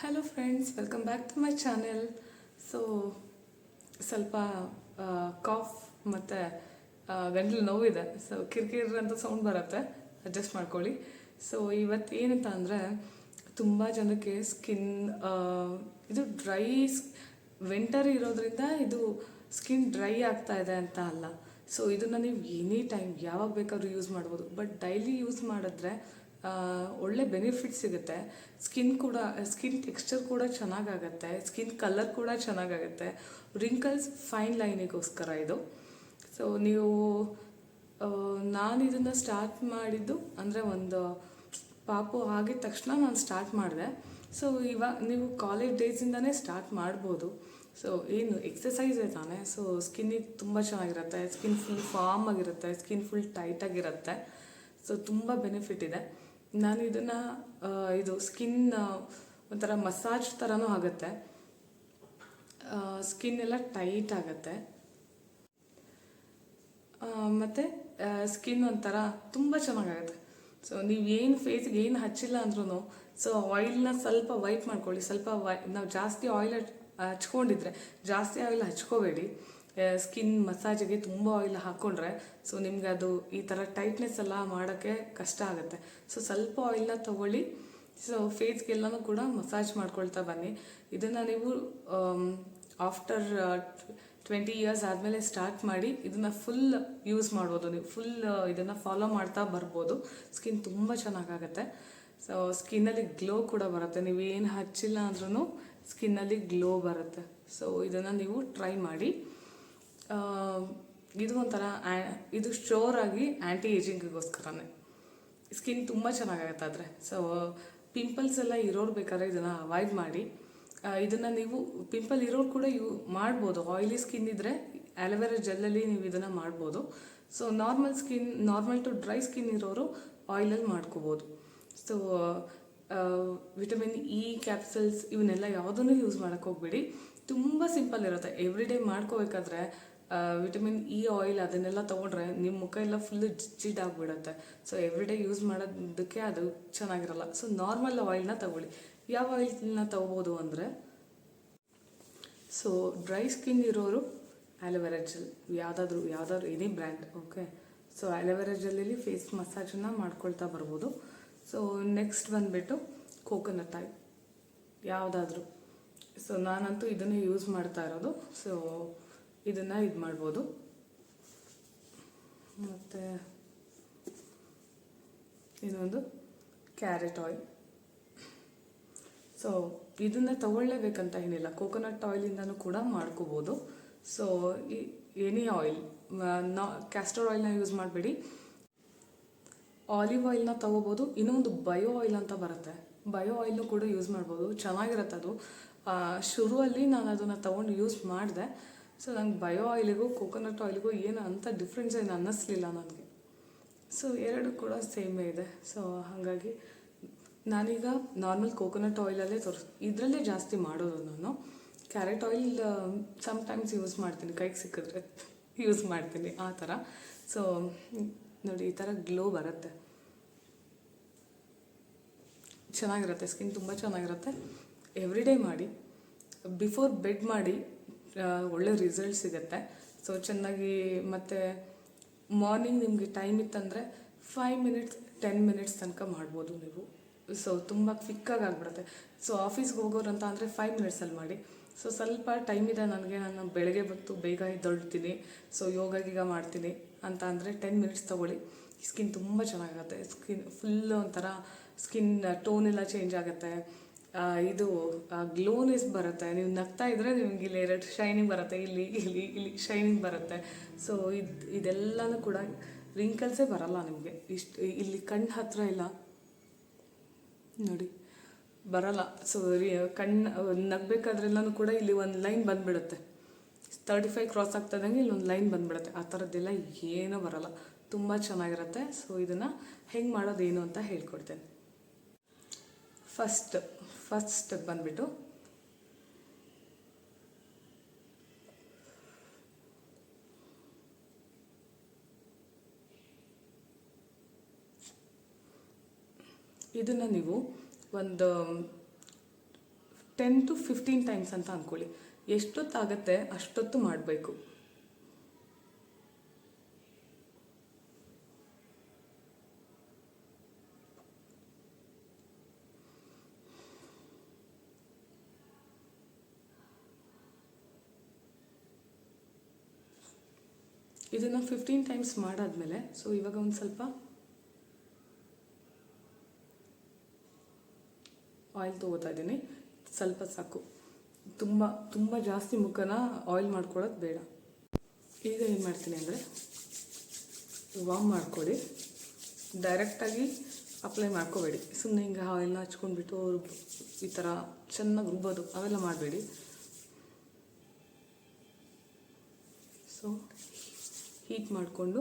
Hello friends welcome back to my channel so ಸ್ವಲ್ಪ cough ಮತ್ತು ಗಂಟಲು ನೋವಿದೆ. ಸೊ ಕಿರಿಕಿರಿ ಅಂತ ಸೌಂಡ್ ಬರುತ್ತೆ. ಅಡ್ಜಸ್ಟ್ ಮಾಡ್ಕೊಳ್ಳಿ. ಸೊ ಇವತ್ತು ಏನಂತ ಅಂದರೆ, ತುಂಬ ಜನಕ್ಕೆ ಸ್ಕಿನ್ ಇದು ಡ್ರೈ ವಿಂಟರ್ ಇರೋದ್ರಿಂದ ಇದು ಸ್ಕಿನ್ ಡ್ರೈ ಆಗ್ತಾ ಇದೆ ಅಂತ ಅಲ್ಲ. ಸೊ ಇದನ್ನು ನೀವು ಎನಿ ಟೈಮ್ ಯಾವಾಗ ಬೇಕಾದ್ರೂ ಯೂಸ್ ಮಾಡ್ಬೋದು. ಬಟ್ ಡೈಲಿ ಯೂಸ್ ಮಾಡಿದ್ರೆ ಒಳ್ಳೆ ಬೆನಿಫಿಟ್ ಸಿಗುತ್ತೆ. ಸ್ಕಿನ್ ಕೂಡ ಸ್ಕಿನ್ ಟೆಕ್ಸ್ಚರ್ ಕೂಡ ಚೆನ್ನಾಗಾಗತ್ತೆ. ಸ್ಕಿನ್ ಕಲರ್ ಕೂಡ ಚೆನ್ನಾಗಾಗತ್ತೆ. ರಿಂಕಲ್ಸ್ ಫೈನ್ ಲೈನಿಗೋಸ್ಕರ ಇದು. ಸೊ ನೀವು ನಾನು ಇದನ್ನು ಸ್ಟಾರ್ಟ್ ಮಾಡಿದ್ದು ಅಂದರೆ ಒಂದು ಪಾಪು ಆಗಿದ ತಕ್ಷಣ ನಾನು ಸ್ಟಾರ್ಟ್ ಮಾಡಿದೆ. ಸೊ ಇವಾಗ ನೀವು ಕಾಲೇಜ್ ಡೇಸಿಂದನೇ ಸ್ಟಾರ್ಟ್ ಮಾಡ್ಬೋದು. ಸೊ ಏನು ಎಕ್ಸಸೈಸ್ ತಾನೆ. ಸೊ ಸ್ಕಿನ್ನಿಗೆ ತುಂಬ ಚೆನ್ನಾಗಿರುತ್ತೆ. ಸ್ಕಿನ್ ಫುಲ್ ಫಾರ್ಮ್ ಆಗಿರುತ್ತೆ. ಸ್ಕಿನ್ ಫುಲ್ ಟೈಟಾಗಿರುತ್ತೆ ಸೊ ತುಂಬ ಬೆನಿಫಿಟ್ ಇದೆ. ನಾನು ಇದನ್ನು ಇದು ಸ್ಕಿನ್ ಒಂಥರ ಮಸಾಜ್ ಥರನೂ ಆಗುತ್ತೆ. ಸ್ಕಿನ್ ಎಲ್ಲ ಟೈಟ್ ಆಗುತ್ತೆ. ಮತ್ತು ಸ್ಕಿನ್ ಒಂಥರ ತುಂಬ ಚೆನ್ನಾಗಾಗುತ್ತೆ. ಸೊ ನೀವು ಏನು ಫೇಸ್ಗೆ ಏನು ಹಚ್ಚಿಲ್ಲ ಅಂದ್ರೂ ಸೊ ಆಯಿಲ್ನ ಸ್ವಲ್ಪ ವೈಪ್ ಮಾಡ್ಕೊಳ್ಳಿ. ಸ್ವಲ್ಪ ವೈ ನಾವು ಜಾಸ್ತಿ ಆಯಿಲ್ ಹಚ್ಕೊಂಡಿದ್ರೆ ಜಾಸ್ತಿ ಆಯಿಲ್ ಹಚ್ಕೋಬೇಡಿ. ಸ್ಕಿನ್ ಮಸಾಜಿಗೆ ತುಂಬ ಆಯಿಲ್ ಹಾಕ್ಕೊಂಡ್ರೆ ಸೊ ನಿಮ್ಗೆ ಅದು ಈ ಥರ ಟೈಟ್ನೆಸ್ ಎಲ್ಲ ಮಾಡೋಕ್ಕೆ ಕಷ್ಟ ಆಗುತ್ತೆ. ಸೊ ಸ್ವಲ್ಪ ಆಯಿಲ್ನ ತಗೊಳ್ಳಿ. ಸೊ ಫೇಸ್ಗೆಲ್ಲನೂ ಕೂಡ ಮಸಾಜ್ ಮಾಡ್ಕೊಳ್ತಾ ಬನ್ನಿ. ಇದನ್ನು ನೀವು ಆಫ್ಟರ್ ಟ್ವೆಂಟಿ ಇಯರ್ಸ್ ಆದಮೇಲೆ ಸ್ಟಾರ್ಟ್ ಮಾಡಿ ಇದನ್ನು ಫುಲ್ ಯೂಸ್ ಮಾಡ್ಬೋದು ನೀವು. ಫುಲ್ ಇದನ್ನು ಫಾಲೋ ಮಾಡ್ತಾ ಬರ್ಬೋದು. ಸ್ಕಿನ್ ತುಂಬ ಚೆನ್ನಾಗಾಗತ್ತೆ ಸೊ ಸ್ಕಿನ್ನಲ್ಲಿ ಗ್ಲೋ ಕೂಡ ಬರುತ್ತೆ. ನೀವು ಏನು ಹಚ್ಚಿಲ್ಲ ಅಂದ್ರೂ ಸ್ಕಿನ್ನಲ್ಲಿ ಗ್ಲೋ ಬರುತ್ತೆ. ಸೊ ಇದನ್ನು ನೀವು ಟ್ರೈ ಮಾಡಿ. ಇದು ಒಂಥರ ಇದು ಶೋರ್ ಆಗಿ ಆ್ಯಂಟಿ ಏಜಿಂಗಿಗೋಸ್ಕರನೇ ಸ್ಕಿನ್ ತುಂಬ ಚೆನ್ನಾಗಾಗತ್ತೆ ಆದರೆ. ಸೊ ಪಿಂಪಲ್ಸ್ ಎಲ್ಲ ಇರೋರು ಬೇಕಾದ್ರೆ ಇದನ್ನು ಅವಾಯ್ಡ್ ಮಾಡಿ. ಇದನ್ನು ನೀವು ಪಿಂಪಲ್ ಇರೋರು ಕೂಡ ಯೂ, ಮಾಡ್ಬೋದು. ಆಯಿಲಿ ಸ್ಕಿನ್ ಇದ್ದರೆ ಆಲೋವೆರಾ ಜೆಲ್ಲಲ್ಲಿ ನೀವು ಇದನ್ನು ಮಾಡ್ಬೋದು. So normal skin normal to dry skin ಇರೋರು ಆಯಿಲಲ್ಲಿ ಮಾಡ್ಕೋಬೋದು. ಸೊ ವಿಟಮಿನ್ ಇ ಕ್ಯಾಪ್ಸಲ್ಸ್ ಇವನ್ನೆಲ್ಲ ಯಾವುದನ್ನು ಯೂಸ್ ಮಾಡೋಕ್ಕೆ ಹೋಗ್ಬೇಡಿ. ತುಂಬ ಸಿಂಪಲ್ ಇರುತ್ತೆ. ಎವ್ರಿ ಡೇ ಮಾಡ್ಕೋಬೇಕಾದ್ರೆ ವಿಟಮಿನ್ ಇ ಆಯಿಲ್ ಅದನ್ನೆಲ್ಲ ತೊಗೊಂಡ್ರೆ ನಿಮ್ಮ ಮುಖ ಎಲ್ಲ ಫುಲ್ ಜಿಡ್ ಆಗಿಬಿಡುತ್ತೆ. ಸೊ ಎವ್ರಿ ಡೇ ಯೂಸ್ ಮಾಡೋದಕ್ಕೆ ಅದು ಚೆನ್ನಾಗಿರಲ್ಲ. ಸೊ ನಾರ್ಮಲ್ ಆಯಿಲ್ನ ತಗೊಳ್ಳಿ. ಯಾವ ಆಯಿಲ್ನ ತಗೋಬೋದು ಅಂದರೆ ಸೊ ಡ್ರೈ ಸ್ಕಿನ್ ಇರೋರು ಆಲೋವೆರಾ ಜೆಲ್ ಯಾವುದಾದ್ರೂ, ಯಾವುದಾದ್ರು any brand okay so aloe vera ಜೆಲ್ಲಲ್ಲಿ ಫೇಸ್ ಮಸಾಜನ್ನು ಮಾಡ್ಕೊಳ್ತಾ ಬರ್ಬೋದು. ಸೊ ನೆಕ್ಸ್ಟ್ ಬಂದುಬಿಟ್ಟು ಕೋಕೋನಟ್ ಆಯಿಲ್ ಯಾವುದಾದ್ರೂ. ಸೊ ನಾನಂತೂ ಇದನ್ನೇ ಯೂಸ್ ಮಾಡ್ತಾ ಇರೋದು. ಸೊ ಇದನ್ನು ಇದು ಮಾಡ್ಬೋದು. ಮತ್ತು ಇದೊಂದು ಕ್ಯಾರೆಟ್ ಆಯಿಲ್ ಸೊ ಇದನ್ನ ತಗೊಳ್ಳೇಬೇಕಂತ ಏನಿಲ್ಲ. ಕೋಕೋನಟ್ ಆಯಿಲಿಂದನೂ ಕೂಡ ಮಾಡ್ಕೋಬೋದು. ಸೊ ಎನಿ ಆಯಿಲ್ ನಾ ಕ್ಯಾಸ್ಟರ್ ಆಯಿಲ್ನ ಯೂಸ್ ಮಾಡಬೇಡಿ. ಆಲಿವ್ ಆಯಿಲ್ನ ತಗೋಬೋದು. ಇನ್ನೊಂದು ಬಯೋ ಆಯಿಲ್ ಅಂತ ಬರುತ್ತೆ. ಬಯೋ ಆಯಿಲ್ನು ಕೂಡ ಯೂಸ್ ಮಾಡ್ಬೋದು. ಚೆನ್ನಾಗಿರುತ್ತೆ ಅದು. ಶುರುವಲ್ಲಿ ನಾನು ಅದನ್ನು ತೊಗೊಂಡು ಯೂಸ್ ಮಾಡಿದೆ. ಸೊ ನಂಗೆ ಬಯೋ ಆಯಿಲಿಗೂ ಕೋಕೋನಟ್ ಆಯಿಲಿಗೂ ಏನು ಅಂತ ಡಿಫ್ರೆನ್ಸ್ ಏನು ಅನ್ನಿಸ್ಲಿಲ್ಲ ನನಗೆ. ಸೊ ಎರಡು ಕೂಡ ಸೇಮೇ ಇದೆ. ಸೊ ಹಾಗಾಗಿ ನಾನೀಗ ನಾರ್ಮಲ್ ಕೋಕೋನಟ್ ಆಯಿಲಲ್ಲೇ ತೋರಿಸ್, ಇದರಲ್ಲೇ ಜಾಸ್ತಿ ಮಾಡೋದು ನಾನು. ಕ್ಯಾರೆಟ್ ಆಯಿಲ್ ಸಮ್ಟೈಮ್ಸ್ ಯೂಸ್ ಮಾಡ್ತೀನಿ. ಕೈಗೆ ಸಿಕ್ಕಿದ್ರೆ ಯೂಸ್ ಮಾಡ್ತೀನಿ, ಆ ಥರ. ಸೊ ನೋಡಿ, ಈ ಥರ ಗ್ಲೋ ಬರುತ್ತೆ. ಚೆನ್ನಾಗಿರುತ್ತೆ ಸ್ಕಿನ್ ತುಂಬ ಚೆನ್ನಾಗಿರುತ್ತೆ. ಎವ್ರಿ ಡೇ ಮಾಡಿ ಬಿಫೋರ್ ಬೆಡ್ ಮಾಡಿ ಒಳ್ಳೆ ರಿಸಲ್ಟ್ ಸಿಗುತ್ತೆ. ಸೊ ಚೆನ್ನಾಗಿ ಮತ್ತು ಮಾರ್ನಿಂಗ್ ನಿಮಗೆ ಟೈಮ್ ಇತ್ತಂದರೆ ಫೈವ್ ಮಿನಿಟ್ಸ್ ಟೆನ್ ಮಿನಿಟ್ಸ್ ತನಕ ಮಾಡ್ಬೋದು ನೀವು. ಸೊ ತುಂಬ ಕ್ವಿಕ್ಕಾಗಿ ಆಗಿಬಿಡುತ್ತೆ. ಸೊ ಆಫೀಸ್ಗೆ ಹೋಗೋರು ಅಂತ ಅಂದರೆ ಫೈವ್ ಮಿನಿಟ್ಸಲ್ಲಿ ಮಾಡಿ. ಸೊ ಸ್ವಲ್ಪ ಟೈಮ್ ಇದೆ ನನಗೆ, ನಾನು ಬೆಳಗ್ಗೆ ಬಂತು ಬೇಗ ಎದ್ದೊಳ್ತೀನಿ. ಸೊ ಯೋಗ ಗೀಗ ಮಾಡ್ತೀನಿ ಅಂತ ಅಂದರೆ ಟೆನ್ ಮಿನಿಟ್ಸ್ ತೊಗೊಳ್ಳಿ. ಸ್ಕಿನ್ ತುಂಬ ಚೆನ್ನಾಗಾಗುತ್ತೆ ಸ್ಕಿನ್ ಫುಲ್ ಒಂಥರ ಸ್ಕಿನ್ ಟೋನೆಲ್ಲ ಚೇಂಜ್ ಆಗುತ್ತೆ. ಇದು ಗ್ಲೋನೆಸ್ ಬರುತ್ತೆ. ನೀವು ನಗ್ತಾ ಇದ್ರೆ ನಿಮ್ಗೆ ಇಲ್ಲಿ ಎರಡು ಶೈನಿಂಗ್ ಬರುತ್ತೆ, ಇಲ್ಲಿ ಇಲ್ಲಿ ಇಲ್ಲಿ ಶೈನಿಂಗ್ ಬರುತ್ತೆ. ಸೊ ಇದು, ಇದೆಲ್ಲನೂ ಕೂಡ ರಿಂಕಲ್ಸೇ ಬರಲ್ಲ ನಿಮಗೆ. ಇಷ್ಟು, ಇಲ್ಲಿ ಕಣ್ಣು ಹತ್ರ ಇಲ್ಲ. ನೋಡಿ, ಬರಲ್ಲ. ಸೊ ಕಣ್ಣು ನಗ್ಬೇಕಾದ್ರೆಲ್ಲನೂ ಕೂಡ ಇಲ್ಲಿ ಒಂದು ಲೈನ್ ಬಂದ್ಬಿಡುತ್ತೆ. ತರ್ಟಿ ಫೈವ್ ಕ್ರಾಸ್ ಇಲ್ಲಿ ಒಂದು ಲೈನ್ ಬಂದ್ಬಿಡುತ್ತೆ. ಆ ಥರದ್ದೆಲ್ಲ ಏನೂ ಬರಲ್ಲ. ತುಂಬ ಚೆನ್ನಾಗಿರುತ್ತೆ. ಸೊ ಇದನ್ನು ಹೆಂಗೆ ಮಾಡೋದೇನು ಅಂತ ಹೇಳ್ಕೊಡ್ತೇನೆ. ಫಸ್ಟ್ ಫಸ್ಟ್ ಸ್ಟೆಪ್ ಬಂದ್ಬಿಟ್ಟು ಇದನ್ನು ನೀವು ಒಂದು ಟೆನ್ ಟು ಫಿಫ್ಟೀನ್ ಟೈಮ್ಸ್ ಅಂತ ಅಂದ್ಕೊಳ್ಳಿ ಎಷ್ಟೊತ್ತಾಗತ್ತೆ ಅಷ್ಟೊತ್ತು ಮಾಡಬೇಕು. ಇದನ್ನು ಫಿಫ್ಟೀನ್ ಟೈಮ್ಸ್ ಮಾಡಾದ್ಮೇಲೆ ಸೊ ಇವಾಗ ಒಂದು ಸ್ವಲ್ಪ ಆಯಿಲ್ ತೊಗೋತಾ ಇದ್ದೀನಿ ಸ್ವಲ್ಪ ಸಾಕು. ತುಂಬ ತುಂಬ ಜಾಸ್ತಿ ಮುಖನ ಆಯಿಲ್ ಮಾಡ್ಕೊಳ್ಳೋದು ಬೇಡ. ಈಗ ಏನು ಮಾಡ್ತೀನಿ ಅಂದರೆ ವಾಮ್ ಮಾಡ್ಕೊಳ್ಳಿ. ಡೈರೆಕ್ಟಾಗಿ ಅಪ್ಲೈ ಮಾಡ್ಕೋಬೇಡಿ. ಸುಮ್ಮನೆ ಹಿಂಗೆ ಆಯಿಲ್ನ ಹಚ್ಕೊಂಡ್ಬಿಟ್ಟು ಅವರು ಈ ಥರ ಚೆನ್ನಾಗಿ ರುಬ್ಬೋದು, ಅವೆಲ್ಲ ಮಾಡಬೇಡಿ. ಸೊ ಹೀಟ್ ಮಾಡಿಕೊಂಡು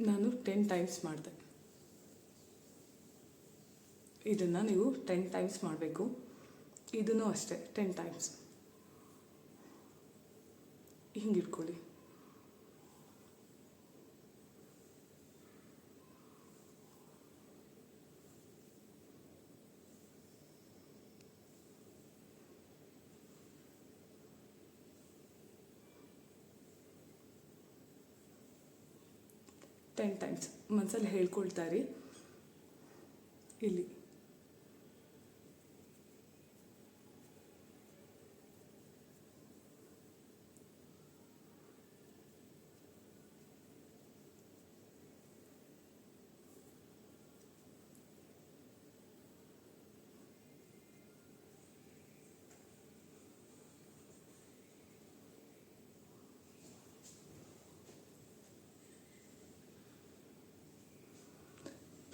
ನಾನು ಟೆನ್ ಟೈಮ್ಸ್ ಮಾಡಿದೆ. ಇದನ್ನು ನೀವು ಟೆನ್ ಟೈಮ್ಸ್ ಮಾಡಬೇಕು. ಇದನ್ನು ಅಷ್ಟೇ ಟೆನ್ ಟೈಮ್ಸ್ ಹಿಂಗೆ ಇಟ್ಕೊಳ್ಳಿ ಟೆನ್ ಟೈಮ್ಸ್. ಮನಸ್ಸಲ್ಲಿ ಹೇಳ್ಕೊಳ್ತಾ ಇರಿ. ಇಲ್ಲಿ.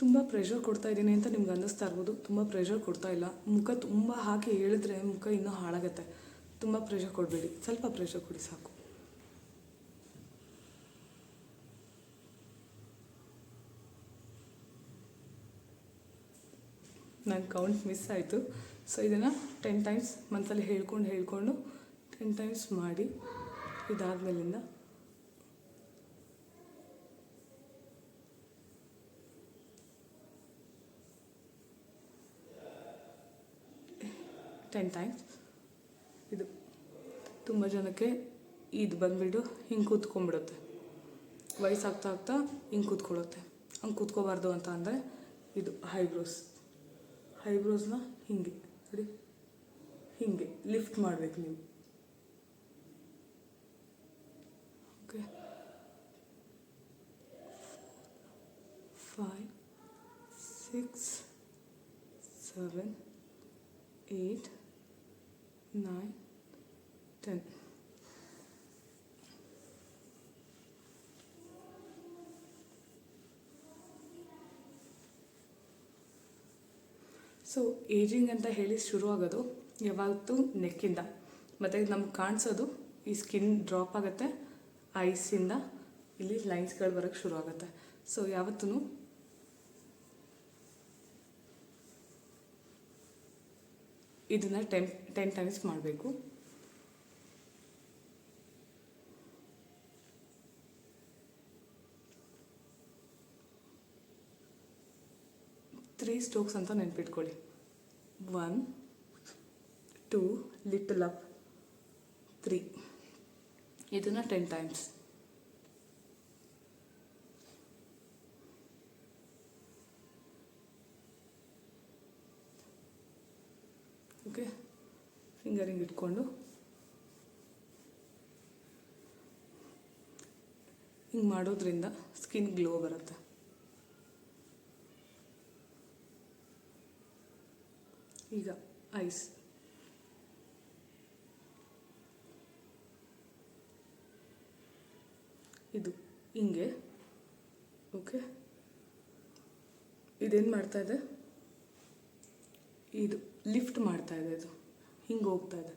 ತುಂಬ ಪ್ರೆಷರ್ ಕೊಡ್ತಾ ಇದ್ದೀನಿ ಅಂತ ನಿಮ್ಗೆ ಅನ್ನಿಸ್ತಾ ಇರ್ಬೋದು. ತುಂಬ ಪ್ರೆಷರ್ ಕೊಡ್ತಾ ಇಲ್ಲ. ಮುಖ ತುಂಬ ಹಾಕಿ ಹೇಳಿದ್ರೆ ಮುಖ ಇನ್ನೂ ಹಾಳಾಗತ್ತೆ. ತುಂಬ ಪ್ರೆಷರ್ ಕೊಡಬೇಡಿ. ಸ್ವಲ್ಪ ಪ್ರೆಷರ್ ಕೊಡಿ ಸಾಕು. ನನ್ನ ಕೌಂಟ್ ಮಿಸ್ ಆಯಿತು. ಸೊ ಇದನ್ನು ಟೆನ್ ಟೈಮ್ಸ್ ಮನಸ್ಸಲ್ಲಿ ಹೇಳ್ಕೊಂಡು ಹೇಳ್ಕೊಂಡು ಟೆನ್ ಟೈಮ್ಸ್ ಮಾಡಿ ಇದಾದ್ಮೇಲಿಂದ ಟೆನ್ ಟೈಮ್ಸ್ ಇದು ತುಂಬ ಜನಕ್ಕೆ ಇದು ಬಂದುಬಿಟ್ಟು ಹಿಂಗೆ ಕೂತ್ಕೊಂಡ್ಬಿಡುತ್ತೆ. ವಯಸ್ಸಾಗ್ತಾ ಆಗ್ತಾ ಹಿಂಗೆ ಕೂತ್ಕೊಳ್ಳುತ್ತೆ. ಹಂಗೆ ಕೂತ್ಕೋಬಾರ್ದು ಅಂತ ಅಂದರೆ ಇದು ಹೈಬ್ರೋಸ್ ಹೈಬ್ರೋಸ್ನ ಹಿಂಗೆ, ಸರಿ? ಹಿಂಗೆ ಲಿಫ್ಟ್ ಮಾಡಬೇಕು ನೀವು. Okay. Five, six, seven, eight nine ten so ageing ಅಂತ ಹೇಳಿ ಶುರು ಆಗೋದು ಯಾವತ್ತೂ ನೆಕ್ಕಿಂದ ಮತ್ತು ನಮ್ಗೆ ಕಾಣಿಸೋದು ಈ ಸ್ಕಿನ್ ಡ್ರಾಪ್ ಆಗುತ್ತೆ ಐಸಿಂದ ಇಲ್ಲಿ ಲೈನ್ಸ್ಗಳು ಬರೋಕ್ಕೆ ಶುರು ಆಗುತ್ತೆ ಸೊ ಯಾವತ್ತೂ ಇದನ್ನು ಟೆನ್ ಟೆನ್ ಟೈಮ್ಸ್ ಮಾಡಬೇಕು. ತ್ರೀ ಸ್ಟ್ರೋಕ್ಸ್ ಅಂತ ನೆನ್ಪಿಟ್ಕೊಳ್ಳಿ. One two little up three ಇದನ್ನು ಟೆನ್ ಟೈಮ್ಸ್ ಓಕೆ ಫಿಂಗರಿಂಗ್ ಇಟ್ಕೊಂಡು. ಹಿಂಗೆ ಮಾಡೋದ್ರಿಂದ ಸ್ಕಿನ್ ಗ್ಲೋ ಬರುತ್ತೆ. ಈಗ ಐಸ್ ಇದು ಹಿಂಗೆ ಓಕೆ ಇದೇನು ಮಾಡ್ತಾ ಇದೆ? ಇದು ಲಿಫ್ಟ್ ಮಾಡ್ತಾ ಇದೆ ಇದು ಹಿಂಗೆ ಹೋಗ್ತಾ ಇದೆ.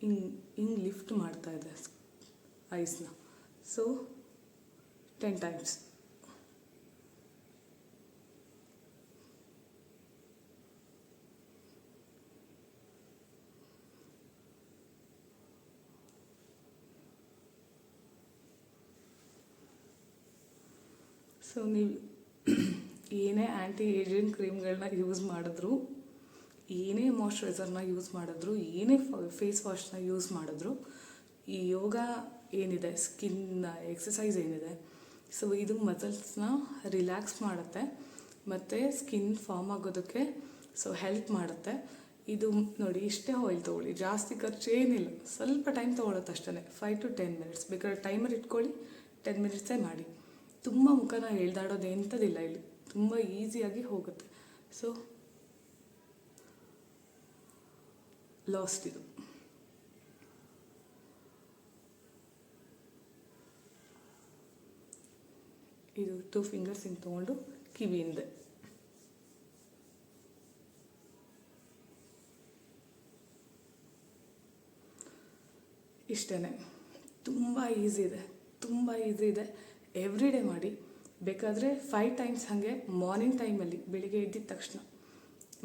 ಹಿಂಗೆ ಹಿಂಗೆ ಲಿಫ್ಟ್ ಮಾಡ್ತಾ ಇದೆ ಐಸ್ನ ಸೊ ಟೆನ್ ಟೈಮ್ಸ್ ಸೊ ನೀವು, ಏನೇ ಆ್ಯಂಟಿ ಏಜಿಂಗ್ ಕ್ರೀಮ್ಗಳನ್ನ ಯೂಸ್ ಮಾಡಿದ್ರು ಏನೇ ಮಾಯ್ಶ್ಚರೈಸರ್ನ ಯೂಸ್ ಮಾಡಿದ್ರು, ಏನೇ ಫೇಸ್ ವಾಶ್ನ ಯೂಸ್ ಮಾಡಿದ್ರು, ಈ ಯೋಗ ಏನಿದೆ ಸ್ಕಿನ್ನ ಎಕ್ಸಸೈಸ್ ಏನಿದೆ ಸೊ ಇದು ಮಸಲ್ಸ್ನ ರಿಲ್ಯಾಕ್ಸ್ ಮಾಡುತ್ತೆ, ಮತ್ತು ಸ್ಕಿನ್ ಫಾರ್ಮ್ ಆಗೋದಕ್ಕೆ ಸೊ ಹೆಲ್ಪ್ ಮಾಡುತ್ತೆ. ಇದು ನೋಡಿ, ಇಷ್ಟೇ ಆಯಿಲ್ ತೊಗೊಳ್ಳಿ, ಜಾಸ್ತಿ ಖರ್ಚು ಏನಿಲ್ಲ, ಸ್ವಲ್ಪ ಟೈಮ್ ತೊಗೊಳತ್ತೆ ಅಷ್ಟೇ ಫೈವ್ ಟು ಟೆನ್ ಮಿನಿಟ್ಸ್ ಬೇಕಾದ್ರೆ ಟೈಮರ್ ಇಟ್ಕೊಳ್ಳಿ ಟೆನ್ ಮಿನಿಟ್ಸೇ ಮಾಡಿ. ತುಂಬ ಮುಖನ ಎಳ್ದಾಡೋದು ಎಂಥದಿಲ್ಲ ಇಲ್ಲಿ, ತುಂಬ ಈಸಿಯಾಗಿ ಹೋಗುತ್ತೆ. ಸೊ ಲಾಸ್ಟ್ ಇದು. ಇದು ಟೂ ಫಿಂಗರ್ಸ್ ಹಿಂಗೆ ತೊಗೊಂಡು ಕಿವಿಯಿಂದ. ಇಷ್ಟೇ ತುಂಬ ಈಸಿ ಇದೆ. ತುಂಬ ಈಸಿ ಇದೆ. ಎವ್ರಿ ಡೇ ಮಾಡಿ. ಬೇಕಾದರೆ ಫೈವ್ ಟೈಮ್ಸ್ ಹಾಗೆ ಮಾರ್ನಿಂಗ್ ಟೈಮಲ್ಲಿ ಬೆಳಿಗ್ಗೆ ಎದ್ದಿದ ತಕ್ಷಣ.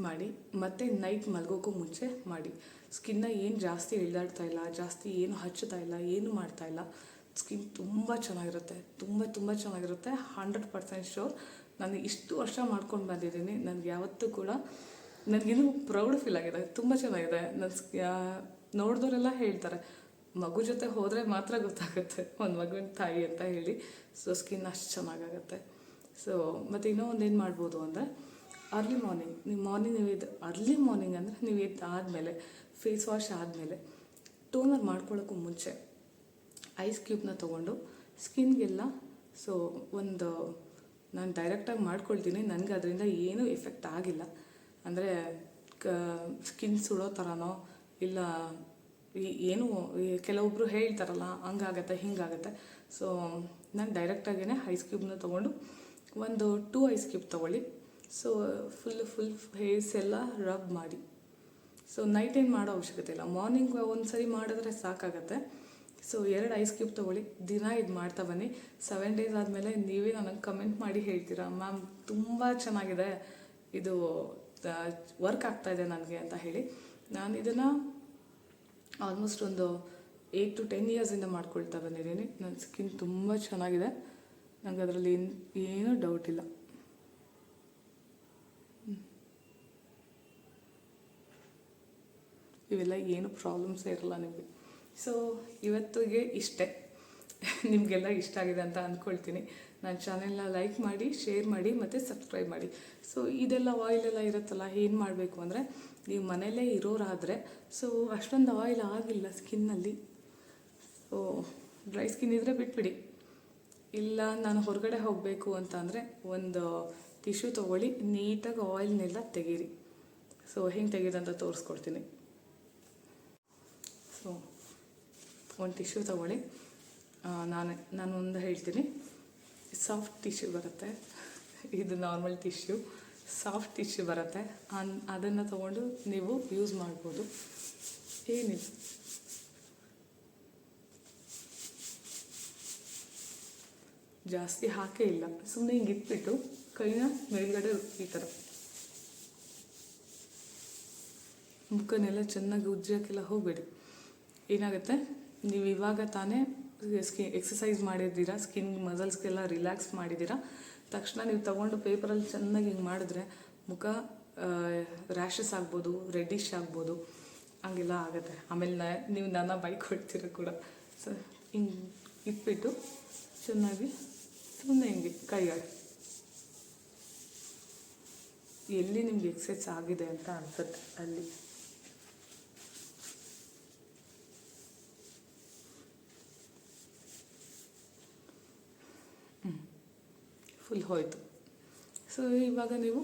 ಮಾಡಿ, ಮತ್ತು ನೈಟ್ ಮಲಗೋಕ್ಕೂ ಮುಂಚೆ ಮಾಡಿ. ಸ್ಕಿನ್ನ ಏನು ಜಾಸ್ತಿ ಎಳ್ದಾಡ್ತಾ ಇಲ್ಲ, ಜಾಸ್ತಿ ಏನು ಹಚ್ಚುತ್ತಾ ಇಲ್ಲ, ಏನು ಮಾಡ್ತಾ ಇಲ್ಲ ಸ್ಕಿನ್ ತುಂಬ ಚೆನ್ನಾಗಿರುತ್ತೆ, ತುಂಬ ತುಂಬ ಚೆನ್ನಾಗಿರುತ್ತೆ ಹಂಡ್ರೆಡ್ ಪರ್ಸೆಂಟ್ ಶೋರ್ ನಾನು ಇಷ್ಟು ವರ್ಷ ಮಾಡ್ಕೊಂಡು ಬಂದಿದ್ದೀನಿ, ನನಗೆ ಯಾವತ್ತೂ ಕೂಡ ನನಗಿನ್ನೂ ಪ್ರೌಡ್ ಫೀಲ್ ಆಗಿದೆ, ತುಂಬ ಚೆನ್ನಾಗಿದೆ. ನನ್ನ ನೋಡಿದವರೆಲ್ಲ ಹೇಳ್ತಾರೆ, ಮಗು ಜೊತೆ ಹೋದರೆ ಮಾತ್ರ ಗೊತ್ತಾಗುತ್ತೆ, ಒಂದು ಮಗುವಿನ ತಾಯಿ ಅಂತ ಹೇಳಿ. ಸೊ ಸ್ಕಿನ್ ಅಷ್ಟು ಚೆನ್ನಾಗಾಗುತ್ತೆ. ಸೊ ಮತ್ತು ಇನ್ನೂ ಏನು ಮಾಡ್ಬೋದು ಅಂದರೆ ಅರ್ಲಿ ಮಾರ್ನಿಂಗ್ ನೀವು ಮಾರ್ನಿಂಗ್ ನೀವು ಇದು ಅರ್ಲಿ ಮಾರ್ನಿಂಗ್ ಅಂದರೆ ನೀವು ಎದ್ದು ಆದಮೇಲೆ ಫೇಸ್ ವಾಶ್ ಆದಮೇಲೆ ಟೋನರ್ ಮಾಡ್ಕೊಳ್ಳೋಕ್ಕೂ ಮುಂಚೆ ಐಸ್ ಕ್ಯೂಬ್ನ ತೊಗೊಂಡು ಸ್ಕಿನ್ಗೆಲ್ಲ ಸೊ ಒಂದು, ನಾನು ಡೈರೆಕ್ಟಾಗಿ ಮಾಡ್ಕೊಳ್ತೀನಿ, ನನಗೆ ಅದರಿಂದ ಏನೂ ಎಫೆಕ್ಟ್ ಆಗಿಲ್ಲ. ಅಂದರೆ, ಕ ಸ್ಕಿನ್ ಸುಡೋ ಥರನೋ ಇಲ್ಲ ಏನು ಕೆಲವೊಬ್ಬರು ಹೇಳ್ತಾರಲ್ಲ, ಹಂಗಾಗತ್ತೆ, ಹಿಂಗಾಗತ್ತೆ ಸೊ ನಾನು ಡೈರೆಕ್ಟಾಗೇ ಐಸ್ ಕ್ಯೂಬ್ನ ತೊಗೊಂಡು, ಒಂದು ಟೂ ಐಸ್ ಕ್ಯೂಬ್ ತೊಗೊಳ್ಳಿ. ಸೊ ಫುಲ್ ಫುಲ್ ಫೇಸ್ ಎಲ್ಲ ರಬ್ ಮಾಡಿ. ಸೊ ನೈಟ್ ಏನು ಮಾಡೋ ಅವಶ್ಯಕತೆ ಇಲ್ಲ. ಮಾರ್ನಿಂಗ್ ಒಂದು ಸರಿ ಮಾಡಿದ್ರೆ ಸಾಕಾಗತ್ತೆ. ಸೊ ಎರಡು ಐಸ್ ಕ್ಯೂಬ್ ತೊಗೊಳ್ಳಿ. ದಿನ ಇದು ಮಾಡ್ತಾ ಬನ್ನಿ. ಸೆವೆನ್ ಡೇಸ್ ಆದಮೇಲೆ ನೀವೇ ನನಗೆ ಕಮೆಂಟ್ ಮಾಡಿ ಹೇಳ್ತೀರಾ? ಮ್ಯಾಮ್ ತುಂಬ ಚೆನ್ನಾಗಿದೆ. ಇದು ವರ್ಕ್ ಆಗ್ತಾ ಇದೆ ನನಗೆ ಅಂತ ಹೇಳಿ. ನಾನು ಇದನ್ನು ಆಲ್ಮೋಸ್ಟ್ ಒಂದು ಏಯ್ಟ್ ಟು ಟೆನ್ ಇಯರ್ಸಿಂದ ಮಾಡ್ಕೊಳ್ತಾ ಬಂದಿದ್ದೀನಿ. ನನ್ನ ಸ್ಕಿನ್ ತುಂಬ ಚೆನ್ನಾಗಿದೆ. ನನಗೆ ಅದರಲ್ಲಿ ಏನು, ಏನೂ ಡೌಟ್ ಇಲ್ಲ. ಇವೆಲ್ಲ ಏನು ಪ್ರಾಬ್ಲಮ್ಸೇ ಇರಲ್ಲ ನಿಮಗೆ. ಸೊ ಇವತ್ತಿಗೆ ಇಷ್ಟೇ. ನಿಮಗೆಲ್ಲ ಇಷ್ಟ ಆಗಿದೆ ಅಂತ ಅಂದ್ಕೊಳ್ತೀನಿ ನನ್ನ ಚಾನೆಲ್ನ ಲೈಕ್ ಮಾಡಿ ಶೇರ್ ಮಾಡಿ, ಮತ್ತು ಸಬ್ಸ್ಕ್ರೈಬ್ ಮಾಡಿ. ಸೊ ಇದೆಲ್ಲ ಆಯಿಲ್ ಎಲ್ಲ ಇರುತ್ತಲ್ಲ, ಏನು ಮಾಡಬೇಕು ಅಂದರೆ, ನೀವು ಮನೆಯಲ್ಲೇ ಇರೋರಾದರೆ ಸೊ ಅಷ್ಟೊಂದು ಆಯಿಲ್ ಆಗಿಲ್ಲ ಸ್ಕಿನ್ನಲ್ಲಿ ಸೊ ಡ್ರೈ ಸ್ಕಿನ್ ಇದ್ದರೆ ಬಿಟ್ಬಿಡಿ. ಇಲ್ಲ, ನಾನು ಹೊರಗಡೆ ಹೋಗಬೇಕು ಅಂತ ಅಂದರೆ, ಒಂದು ಟಿಶ್ಯೂ ತೊಗೊಳ್ಳಿ, ನೀಟಾಗಿ ಆಯಿಲ್ನೆಲ್ಲ ತೆಗೀರಿ. ಸೊ ಹೆಂಗೆ ತೆಗೀರಂತ ತೋರಿಸ್ಕೊಡ್ತೀನಿ. ಸೊ, ಒಂದು ಟಿಶ್ಯೂ ತೊಗೊಳ್ಳಿ. ನಾನು ನಾನು ಒಂದು ಹೇಳ್ತೀನಿ. ಸಾಫ್ಟ್ ಟಿಶ್ಯೂ ಬರುತ್ತೆ. ಇದು ನಾರ್ಮಲ್ ಟಿಶ್ಯೂ ಸಾಫ್ಟ್ ಟಿಶ್ಯೂ ಬರುತ್ತೆ. ಅನ್, ಅದನ್ನು ತೊಗೊಂಡು ನೀವು ಯೂಸ್ ಮಾಡ್ಬೋದು. ಏನಿಲ್ಲ. ಜಾಸ್ತಿ ಹಾಕೇ ಇಲ್ಲ. ಸುಮ್ಮನೆ ಹಿಂಗೆ ಇಟ್ಬಿಟ್ಟು ಕೈನ ಮೇಲ್ಗಡೆ ಈ ಥರ ಮುಖನೆಲ್ಲ ಚೆನ್ನಾಗಿ ಉಜ್ಜೋಕ್ಕೆಲ್ಲ ಹೋಗಬೇಡಿ. ಏನಾಗುತ್ತೆ? ನೀವು ಇವಾಗ ತಾನೇ ಸ್ಕಿ ಎಕ್ಸಸೈಸ್ ಮಾಡಿದ್ದೀರಾ ಸ್ಕಿನ್ ಮಸಲ್ಸ್ಗೆಲ್ಲ ರಿಲ್ಯಾಕ್ಸ್ ಮಾಡಿದ್ದೀರಾ, ತಕ್ಷಣ ನೀವು ತಗೊಂಡು ಪೇಪರಲ್ಲಿ ಚೆನ್ನಾಗಿ ಹಿಂಗೆ ಮಾಡಿದ್ರೆ ಮುಖ ರ್ಯಾಷಸ್ ಆಗ್ಬೋದು ರೆಡ್ಡಿಶ್ ಆಗ್ಬೋದು, ಹಂಗೆಲ್ಲ ಆಗುತ್ತೆ. ಆಮೇಲೆ ನ, ನೀವು ನನ್ನ ಬೈಕ್ ಕೊಡ್ತೀರ ಕೂಡ. ಸೊ ಹಿಂಗೆ ಇಟ್ಬಿಟ್ಟು ಚೆನ್ನಾಗಿ ಸುಮ್ಮನೆ ಹಿಂಗೆ ಕೈಯಾಡಿ ಎಲ್ಲಿ ನಿಮ್ಗೆ ಎಕ್ಸಸೈಸ್ ಆಗಿದೆ ಅಂತ ಅನ್ಸುತ್ತೆ ಅಲ್ಲಿ? ಫುಲ್ ಹೋಯಿತು. ಸೊ ಇವಾಗ ನೀವು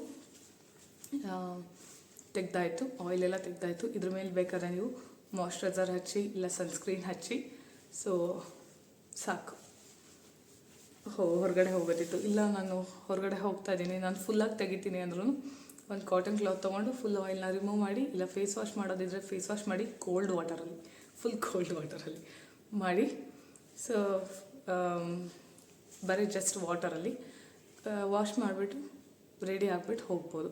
ತೆಗ್ದಾಯಿತು ಆಯಿಲೆಲ್ಲ ತೆಗ್ದಾಯಿತು. ಇದ್ರ ಮೇಲೆ ಬೇಕಾದ್ರೆ ನೀವು ಮಾಯ್ಶ್ಚರೈಸರ್ ಹಚ್ಚಿ, ಇಲ್ಲ ಸನ್ಸ್ಕ್ರೀನ್ ಹಚ್ಚಿ. ಸೊ ಸಾಕು. ಹೋ, ಹೊರಗಡೆ ಹೋಗೋದಿತ್ತು ಇಲ್ಲ, ನಾನು ಹೊರಗಡೆ ಹೋಗ್ತಾ ಇದ್ದೀನಿ. ನಾನು ಫುಲ್ಲಾಗಿ ತೆಗಿತೀನಿ ಅಂದ್ರೂ ಒಂದು ಕಾಟನ್ ಕ್ಲಾತ್ ತೊಗೊಂಡು ಫುಲ್ ಆಯಿಲ್ನ ರಿಮೂವ್ ಮಾಡಿ, ಇಲ್ಲ ಫೇಸ್ ವಾಶ್ ಮಾಡೋದಿದ್ರೆ ಫೇಸ್ ವಾಶ್ ಮಾಡಿ ಕೋಲ್ಡ್ ವಾಟರಲ್ಲಿ ಫುಲ್ ಕೋಲ್ಡ್ ವಾಟರಲ್ಲಿ ಮಾಡಿ. ಸೊ ಬರೀ ಜಸ್ಟ್ ವಾಟರಲ್ಲಿ ವಾಶ್ ಮಾಡಿಬಿಟ್ಟು ರೆಡಿ ಆಗಿಬಿಟ್ಟು ಹೋಗ್ಬೋದು.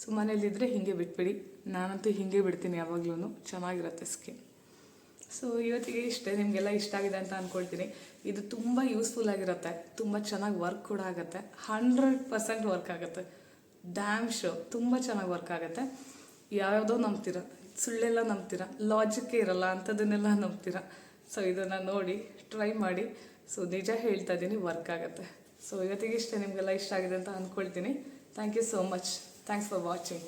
ಸೊ ಮನೇಲಿದ್ದರೆ ಹೀಗೆ ಬಿಟ್ಬಿಡಿ. ನಾನಂತೂ ಹೀಗೆ ಬಿಡ್ತೀನಿ ಯಾವಾಗ್ಲೂ ಚೆನ್ನಾಗಿರುತ್ತೆ ಸ್ಕಿನ್ ಸೊ ಇವತ್ತಿಗೆ ಇಷ್ಟೇ. ನಿಮಗೆಲ್ಲ ಇಷ್ಟ ಆಗಿದೆ ಅಂತ ಅಂದ್ಕೊಳ್ತೀನಿ ಇದು ತುಂಬ ಯೂಸ್ಫುಲ್ ಆಗಿರುತ್ತೆ. ತುಂಬ ಚೆನ್ನಾಗಿ ವರ್ಕ್ ಕೂಡ ಆಗುತ್ತೆ. ಹಂಡ್ರೆಡ್ ಪರ್ಸೆಂಟ್ ವರ್ಕ್ ಆಗುತ್ತೆ. ಡ್ಯಾಮ್ ಶೋ ತುಂಬ ಚೆನ್ನಾಗಿ ವರ್ಕ್ ಆಗುತ್ತೆ. ಯಾವ್ಯಾವುದೋ ನಂಬ್ತೀರ. ಸುಳ್ಳೆಲ್ಲ ನಂಬ್ತೀರ. ಲಾಜಿಕ್ಕೇ ಇರಲ್ಲ. ಅಂಥದ್ದನ್ನೆಲ್ಲ ನಂಬ್ತೀರ. ಸೊ ಇದನ್ನು ನೋಡಿ ಟ್ರೈ ಮಾಡಿ. ಸೊ ನಿಜ ಹೇಳ್ತಾ ಇದ್ದೀನಿ ವರ್ಕ್ ಆಗುತ್ತೆ. ಸೊ ಇವತ್ತಿಗೆ ಇಷ್ಟೇ ನಿಮಗೆಲ್ಲ ಇಷ್ಟ ಆಗಿದೆ ಅಂತ ಅಂದ್ಕೊಳ್ತೀನಿ. Thank you so much thanks for watching